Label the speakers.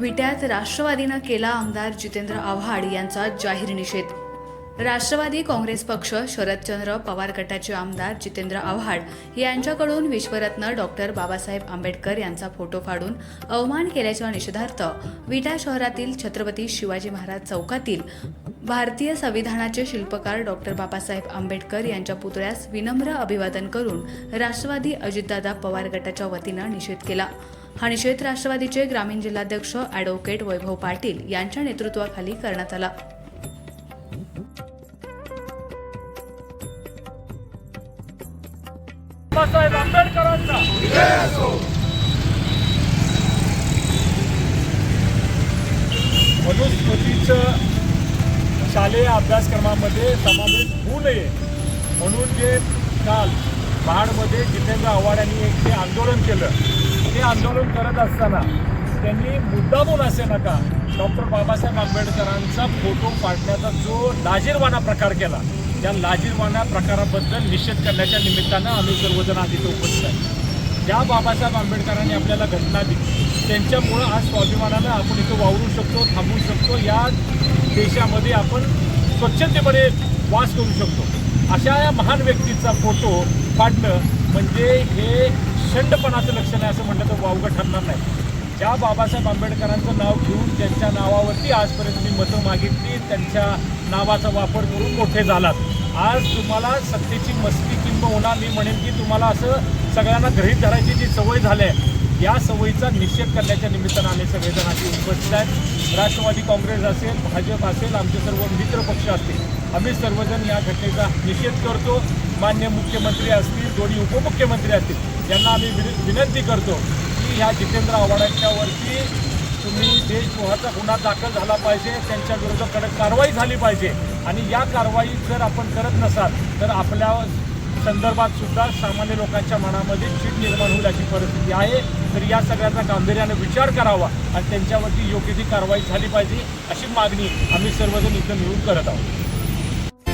Speaker 1: विट्यात राष्ट्रवादीनं केला आमदार जितेंद्र आव्हाड यांचा जाहीर निषेध. राष्ट्रवादी काँग्रेस पक्ष शरदचंद्र पवार गटाचे आमदार जितेंद्र आव्हाड यांच्याकडून विश्वरत्न डॉक्टर बाबासाहेब आंबेडकर यांचा फोटो फाडून अवमान केल्याच्या निषेधार्थ विटा शहरातील छत्रपती शिवाजी महाराज चौकातील भारतीय संविधानाचे शिल्पकार डॉक्टर बाबासाहेब आंबेडकर यांच्या पुतळ्यास विनम्र अभिवादन करून राष्ट्रवादी अजितदादा पवार गटाच्या वतीनं निषेध केला. हा निषेध राष्ट्रवादीचे ग्रामीण जिल्हाध्यक्ष अॅडव्होकेट वैभव पाटील यांच्या नेतृत्वाखाली करण्यात आला.
Speaker 2: बाबासाहेब आंबेडकरांचा. मनुस्मृतीचं शालेय अभ्यासक्रमामध्ये समावेश होऊ नये म्हणून जे काल महाडमध्ये जितेंद्र आव्हाड यांनी एक आंदोलन केलं आंदोलन करत असताना त्यांनी मुद्दामून असे नका डॉक्टर बाबासाहेब आंबेडकरांचा फोटो पाडण्याचा जो लाजीरवाणा प्रकार केला त्या लाजीरवाणा प्रकाराबद्दल निषेध करण्याच्या निमित्तानं आम्ही सर्वजण आधी तो उपस्थित आहे. ज्या बाबासाहेब आंबेडकरांनी आपल्याला घटना दिली त्यांच्यामुळं आज स्वाभिमानानं आपण इथं वावरू शकतो थांबू शकतो या देशामध्ये आपण स्वच्छतेमध्ये वास करू शकतो. अशा या महान व्यक्तीचा फोटो पाडणं म्हणजे हे शंडपणाचं लक्षण आहे असं म्हटलं तर वावगं ठरणार नाही. ज्या बाबासाहेब आंबेडकरांचं नाव घेऊन त्यांच्या नावावरती आजपर्यंत मी मतं मागितली त्यांच्या नावाचा वापर करून मोठे झालात. आज तुम्हाला सत्तेची मस्ती किंबहुना मी म्हणेन की तुम्हाला असं सगळ्यांना ग्रहित धरायची जी सवय झाली आहे या सवयीचा निषेध करण्याच्या निमित्तानं आम्ही सगळेजण आधी उपस्थित आहेत. राष्ट्रवादी काँग्रेस असेल भाजप असेल आमचे सर्व मित्रपक्ष असतील आम्ही सर्वजण या घटनेचा निषेध करतो. मान्य मुख्यमंत्री असतील दोन्ही उपमुख्यमंत्री असतील यांना आम्ही विन- विनंती करतो की ह्या जितेंद्र आव्हाडांच्यावरती तुम्ही देशद्रोहाचा गुन्हा दाखल झाला पाहिजे त्यांच्या विरोधात कडक कारवाई झाली पाहिजे. आणि या कारवाई जर आपण करत नसाल तर आपल्या संदर्भात सुद्धा सामान्य लोकांच्या मनामध्ये चीड निर्माण होईल अशी परिस्थिती आहे. तर या सगळ्याचा गांभीर्याने विचार करावा आणि त्यांच्यावरती योग्य ती कारवाई झाली पाहिजे अशी मागणी आम्ही सर्वजण इथं मिळून करत आहोत.